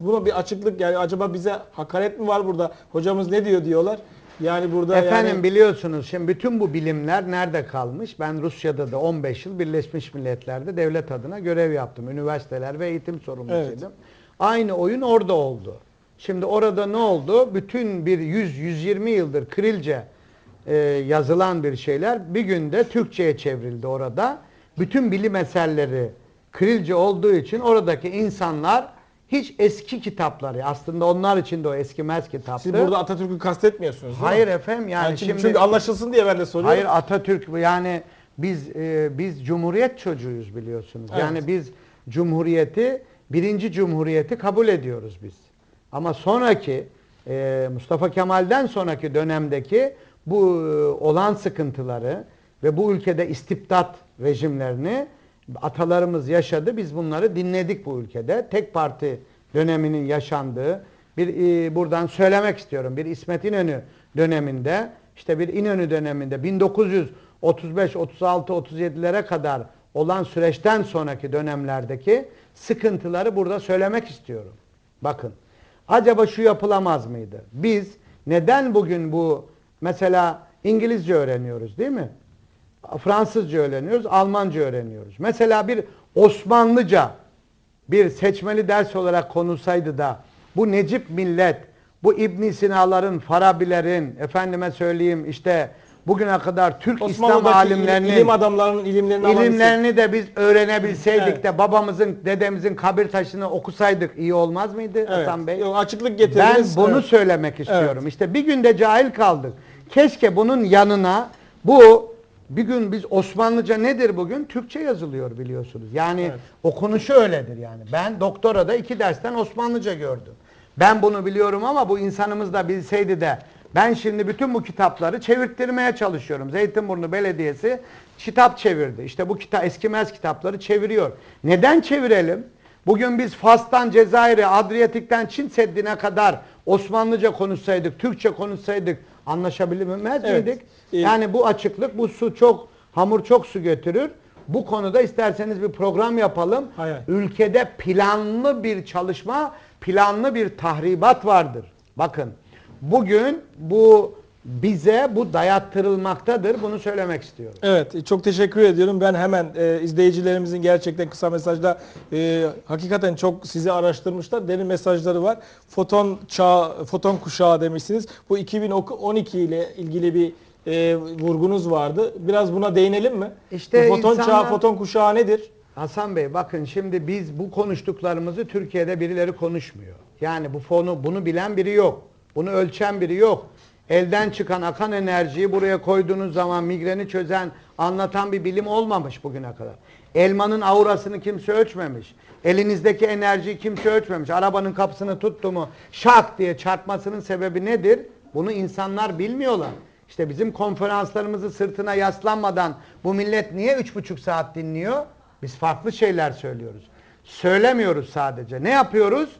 Buna bir açıklık yani acaba bize hakaret mi var burada? Hocamız ne diyor diyorlar. Yani burada Efendim yani biliyorsunuz şimdi bütün bu bilimler nerede kalmış? Ben Rusya'da da 15 yıl Birleşmiş Milletler'de devlet adına görev yaptım. Üniversiteler ve eğitim sorumlusuydum. Aynı oyun orada oldu. Şimdi orada ne oldu? Bütün bir 100-120 yıldır Kirilce e, yazılan bir şeyler bir günde Türkçe'ye çevrildi orada. Bütün bilim eserleri Kirilce olduğu için oradaki insanlar hiç eski kitapları aslında onlar için de o eskimez kitaptı. siz burada Atatürk'ü kastetmiyorsunuz değil mi? Hayır efendim yani, Yani çünkü, şimdi çünkü anlaşılsın diye ben de soruyorum. Hayır Atatürk yani biz e, biz cumhuriyet çocuğuyuz biliyorsunuz. Evet. Yani biz cumhuriyeti birinci cumhuriyeti kabul ediyoruz biz. Ama sonraki e, Mustafa Kemal'den sonraki dönemdeki bu e, olan sıkıntıları ve bu ülkede istibdat rejimlerini atalarımız yaşadı. Biz bunları dinledik bu ülkede.16 parti döneminin yaşandığı bir e, buradan söylemek istiyorum. Bir İsmet İnönü döneminde işte bir İnönü döneminde 1935, 36, 37'lere kadar olan süreçten sonraki dönemlerdeki sıkıntıları burada söylemek istiyorum. Bakın. Acaba şu yapılamaz mıydı? Biz neden bugün bu mesela İngilizce öğreniyoruz değil mi? Fransızca öğreniyoruz, Almanca öğreniyoruz. Mesela bir Osmanlıca bir seçmeli ders olarak konulsaydı da bu Necip millet, bu İbn Sina'ların, Farabilerin, efendime söyleyeyim işte bugüne kadar Türk İslam alimlerinin ilim adamlarının ilimlerini ilimlerini de biz öğrenebilseydik Evet. de babamızın, dedemizin kabir taşını okusaydık iyi olmaz mıydı Evet. Hasan Bey? Yok, açıklık Ben getirdiniz. bunu Evet. söylemek istiyorum. İşte bir günde cahil kaldık. Keşke bunun yanına bu bir gün biz Osmanlıca nedir bugün? Türkçe yazılıyor biliyorsunuz. Yani Evet. okunuşu öyledir yani. Ben doktorada iki dersten Osmanlıca gördüm. Ben bunu biliyorum ama bu insanımız da bilseydi de ben şimdi bütün bu kitapları çevirttirmeye çalışıyorum. Zeytinburnu Belediyesi kitap çevirdi. İşte bu kitap eskimez kitapları çeviriyor. Neden çevirelim? Bugün biz Fas'tan Cezayir'e, Adriyatik'ten Çin Seddi'ne kadar Osmanlıca konuşsaydık, Türkçe konuşsaydık anlaşabilmez Evet. miydik? Ee, Yani bu açıklık, bu su çok, hamur çok su götürür. Bu konuda isterseniz bir program yapalım. Hayır. Ülkede planlı bir çalışma, planlı bir tahribat vardır. Bakın bugün bu bize bu dayattırılmaktadır. Bunu söylemek istiyorum. Evet, çok teşekkür ediyorum. Ben hemen e, izleyicilerimizin gerçekten kısa mesajda e, hakikaten çok sizi araştırmışlar. Derin mesajları var. Foton çağ, foton kuşağı demişsiniz. Bu 2012 ile ilgili bir e, vurgunuz vardı. Biraz buna değinelim mi? İşte Bu foton çağı, insanlar- foton kuşağı nedir? Hasan Bey bakın şimdi biz bu konuştuklarımızı Türkiye'de birileri konuşmuyor. Yani bu fonu bunu bilen biri yok. Bunu ölçen biri yok. Elden çıkan akan enerjiyi buraya koyduğunuz zaman migreni çözen, anlatan bir bilim olmamış bugüne kadar. Elmanın aurasını kimse ölçmemiş. Elinizdeki enerjiyi kimse ölçmemiş. Arabanın kapısını tuttu mu şak diye çarpmasının sebebi nedir? Bunu insanlar bilmiyorlar. İşte bizim konferanslarımızı sırtına yaslanmadan bu millet niye üç buçuk saat dinliyor? Biz farklı şeyler söylüyoruz. Söylemiyoruz sadece. Ne yapıyoruz?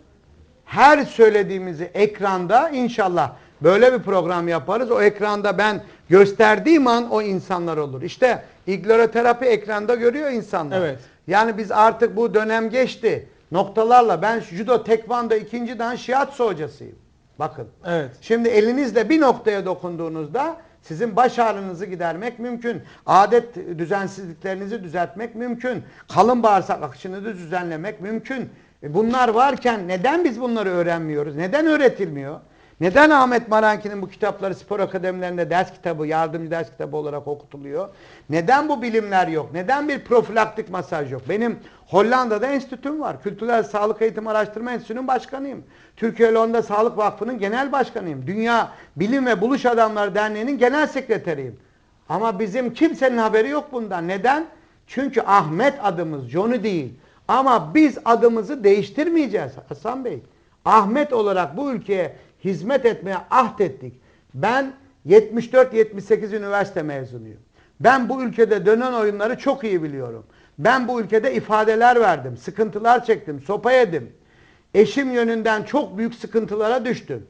Her söylediğimizi ekranda inşallah böyle bir program yaparız. O ekranda ben gösterdiğim an o insanlar olur. İşte igloroterapi ekranda görüyor insanlar. Evet. Yani biz artık bu dönem geçti. Noktalarla ben judo tekvando ikinci dan shiatsu hocasıyım. Bakın. Evet. Şimdi elinizle bir noktaya dokunduğunuzda sizin baş ağrınızı gidermek mümkün. Adet düzensizliklerinizi düzeltmek mümkün. Kalın bağırsak akışını da düzenlemek mümkün. E Bunlar varken neden biz bunları öğrenmiyoruz? Neden öğretilmiyor? Neden Ahmet Maranki'nin bu kitapları spor akademilerinde ders kitabı, yardımcı ders kitabı olarak okutuluyor? Neden bu bilimler yok? Neden bir profilaktik masaj yok? Benim Hollanda'da enstitüm var. Kültürel Sağlık Eğitim Araştırma Enstitüsü'nün başkanıyım. Türkiye Londa Sağlık Vakfı'nın genel başkanıyım. Dünya Bilim ve Buluş Adamları Derneği'nin genel sekreteriyim. Ama bizim kimsenin haberi yok bundan. Neden? Çünkü Ahmet adımız Johnny değil. Ama biz adımızı değiştirmeyeceğiz Hasan Bey. Ahmet olarak bu ülkeye hizmet etmeye ahdettik. Ben 74-78 üniversite mezunuyum. Ben bu ülkede dönen oyunları çok iyi biliyorum. Ben bu ülkede ifadeler verdim, sıkıntılar çektim, sopa yedim. Eşim yönünden çok büyük sıkıntılara düştüm.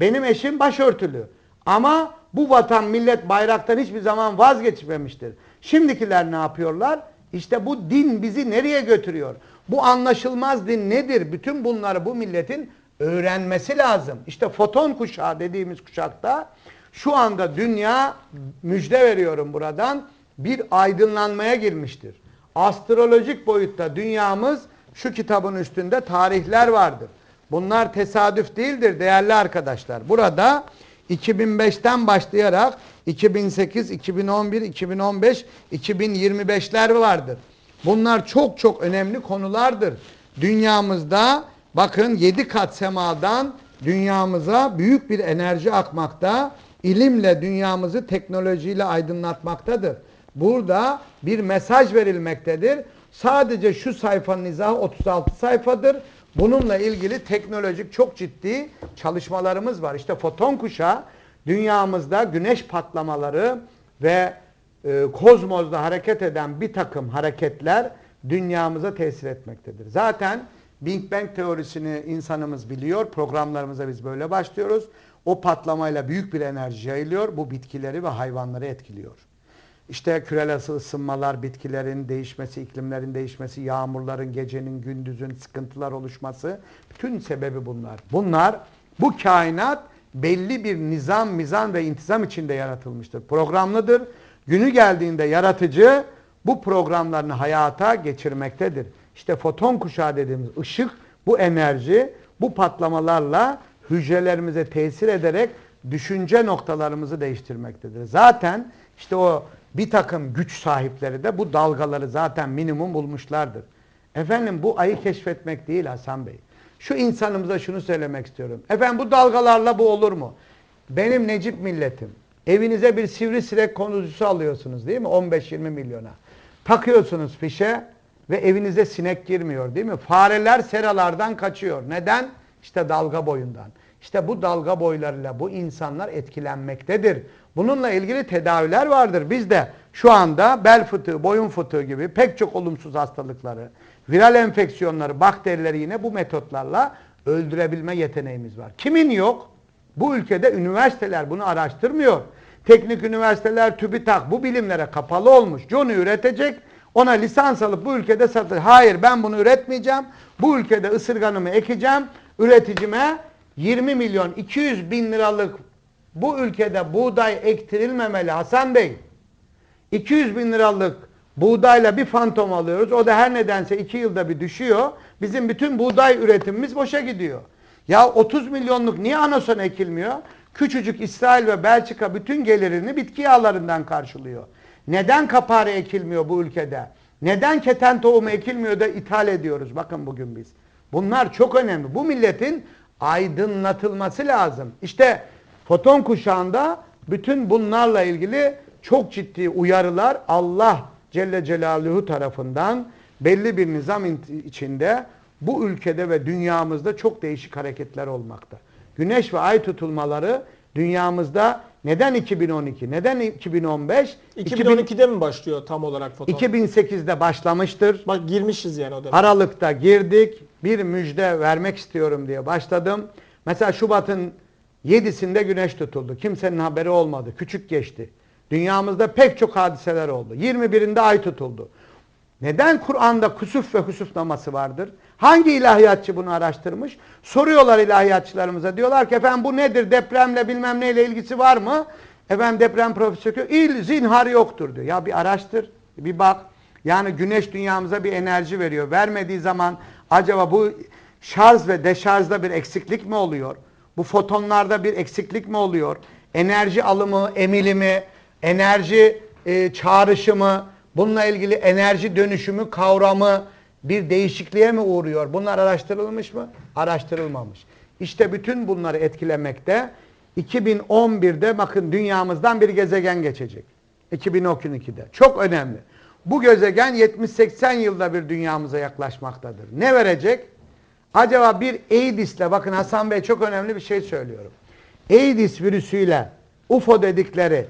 Benim eşim başörtülü. Ama bu vatan millet bayraktan hiçbir zaman vazgeçmemiştir. Şimdikiler ne yapıyorlar? İşte bu din bizi nereye götürüyor? Bu anlaşılmaz din nedir? Bütün bunları bu milletin öğrenmesi lazım. İşte foton kuşağı dediğimiz kuşakta şu anda dünya müjde veriyorum buradan bir aydınlanmaya girmiştir. Astrolojik boyutta dünyamız şu kitabın üstünde tarihler vardır. Bunlar tesadüf değildir değerli arkadaşlar. Burada 2005'ten başlayarak 2008, 2011, 2015, 2025'ler vardır. Bunlar çok çok önemli konulardır. Dünyamızda bakın 7 kat semadan dünyamıza büyük bir enerji akmakta. İlimle dünyamızı teknolojiyle aydınlatmaktadır. Burada bir mesaj verilmektedir. Sadece şu sayfanın izahı 36 sayfadır. Bununla ilgili teknolojik çok ciddi çalışmalarımız var. İşte foton kuşağı dünyamızda güneş patlamaları ve e, kozmozda hareket eden bir takım hareketler dünyamıza tesir etmektedir. Zaten Big Bang teorisini insanımız biliyor. Programlarımıza biz böyle başlıyoruz. O patlamayla büyük bir enerji yayılıyor. Bu bitkileri ve hayvanları etkiliyor. İşte küresel ısınmalar, bitkilerin değişmesi, iklimlerin değişmesi, yağmurların, gecenin, gündüzün, sıkıntılar oluşması. Bütün sebebi bunlar. Bunlar, bu kainat belli bir nizam, mizan ve intizam içinde yaratılmıştır. Programlıdır. Günü geldiğinde yaratıcı bu programlarını hayata geçirmektedir. İşte foton kuşağı dediğimiz ışık, bu enerji, bu patlamalarla hücrelerimize tesir ederek düşünce noktalarımızı değiştirmektedir. Zaten işte o bir takım güç sahipleri de bu dalgaları zaten minimum bulmuşlardır. Efendim bu ayı keşfetmek değil Hasan Bey. Şu insanımıza şunu söylemek istiyorum. Efendim bu dalgalarla bu olur mu? Benim Necip milletim. Evinize bir sivrisinek konucusu alıyorsunuz değil mi? 15-20 milyona. Takıyorsunuz fişe ve evinize sinek girmiyor değil mi? Fareler seralardan kaçıyor. Neden? İşte dalga boyundan. İşte bu dalga boylarıyla bu insanlar etkilenmektedir. Bununla ilgili tedaviler vardır. Biz de şu anda bel fıtığı, boyun fıtığı gibi pek çok olumsuz hastalıkları, viral enfeksiyonları, bakterileri yine bu metotlarla öldürebilme yeteneğimiz var. Kimin yok? Bu ülkede üniversiteler bunu araştırmıyor. Teknik üniversiteler TÜBİTAK bu bilimlere kapalı olmuş. John'u üretecek, ona lisans alıp bu ülkede satır. Hayır ben bunu üretmeyeceğim. Bu ülkede ısırganımı ekeceğim. Üreticime 20 milyon 200 bin liralık bu ülkede buğday ektirilmemeli Hasan Bey. 200 bin liralık buğdayla bir fantom alıyoruz. O da her nedense 2 yılda bir düşüyor. Bizim bütün buğday üretimimiz boşa gidiyor. Ya 30 milyonluk niye anason ekilmiyor? Küçücük İsrail ve Belçika bütün gelirini bitki yağlarından karşılıyor. Neden kapari ekilmiyor bu ülkede? Neden keten tohumu ekilmiyor da ithal ediyoruz? Bakın bugün biz. Bunlar çok önemli. Bu milletin aydınlatılması lazım. İşte foton kuşağında bütün bunlarla ilgili çok ciddi uyarılar Allah Celle Celaluhu tarafından belli bir nizam içinde bu ülkede ve dünyamızda çok değişik hareketler olmakta. Güneş ve ay tutulmaları dünyamızda neden 2012, neden 2015? 2012'de mi başlıyor tam olarak foton? 2008'de başlamıştır. Bak girmişiz yani o dönem. Aralık'ta girdik. Bir müjde vermek istiyorum diye başladım. Mesela Şubat'ın 7'sinde güneş tutuldu. Kimsenin haberi olmadı. Küçük geçti. Dünyamızda pek çok hadiseler oldu. 21'inde ay tutuldu. Neden Kur'an'da kusuf ve husuf naması vardır? Hangi ilahiyatçı bunu araştırmış? Soruyorlar ilahiyatçılarımıza. Diyorlar ki efendim bu nedir? Depremle bilmem neyle ilgisi var mı? Efendim deprem profesörü il zinhar yoktur diyor. Ya bir araştır, bir bak. Yani güneş dünyamıza bir enerji veriyor. Vermediği zaman acaba bu şarj ve deşarjda bir eksiklik mi oluyor? Bu fotonlarda bir eksiklik mi oluyor? Enerji alımı, emilimi, enerji e, çağrışımı, bununla ilgili enerji dönüşümü kavramı bir değişikliğe mi uğruyor? Bunlar araştırılmış mı? Araştırılmamış. İşte bütün bunları etkilemekte. 2011'de bakın dünyamızdan bir gezegen geçecek. 2012'de. Çok önemli. Bu gezegen 70-80 yılda bir dünyamıza yaklaşmaktadır. Ne verecek? Acaba bir AIDS'le bakın Hasan Bey çok önemli bir şey söylüyorum. AIDS virüsüyle UFO dedikleri